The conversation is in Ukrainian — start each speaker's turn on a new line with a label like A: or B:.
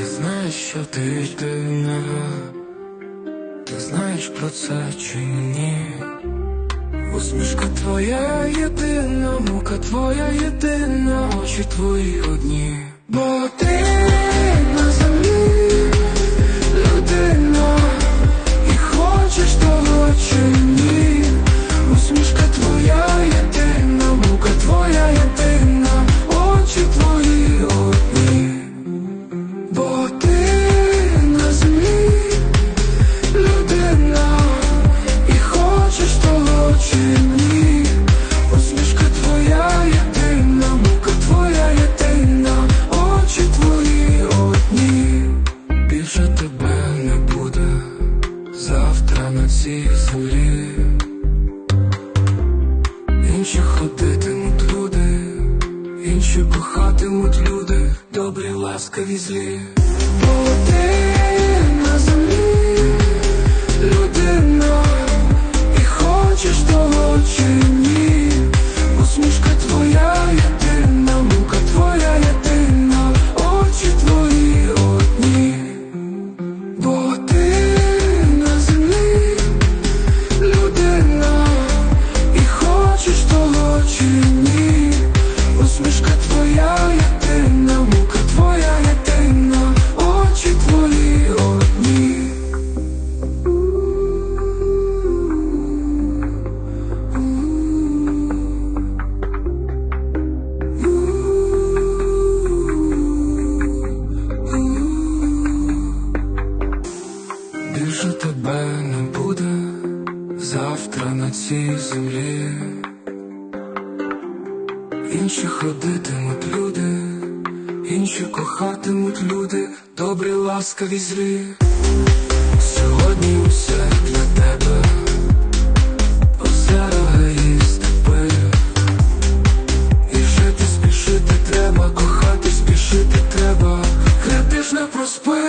A: Ти знаєш, що ти єдина, ти знаєш про це чи ні? Усмішка твоя єдина, мука твоя єдина, очі твої одні. Цій землі. Інші ходитимуть люди, інші кохатимуть люди, добрі, ласкаві злі. Бути на землі людина, і хочеш того тебе не буде завтра на цій землі. Інші ходитимуть люди, інші кохатимуть люди, добрі, ласкаві злі. Сьогодні усе для тебе, озера і степи. І жити спішити треба, кохати спішити треба, Глядиш не проспи,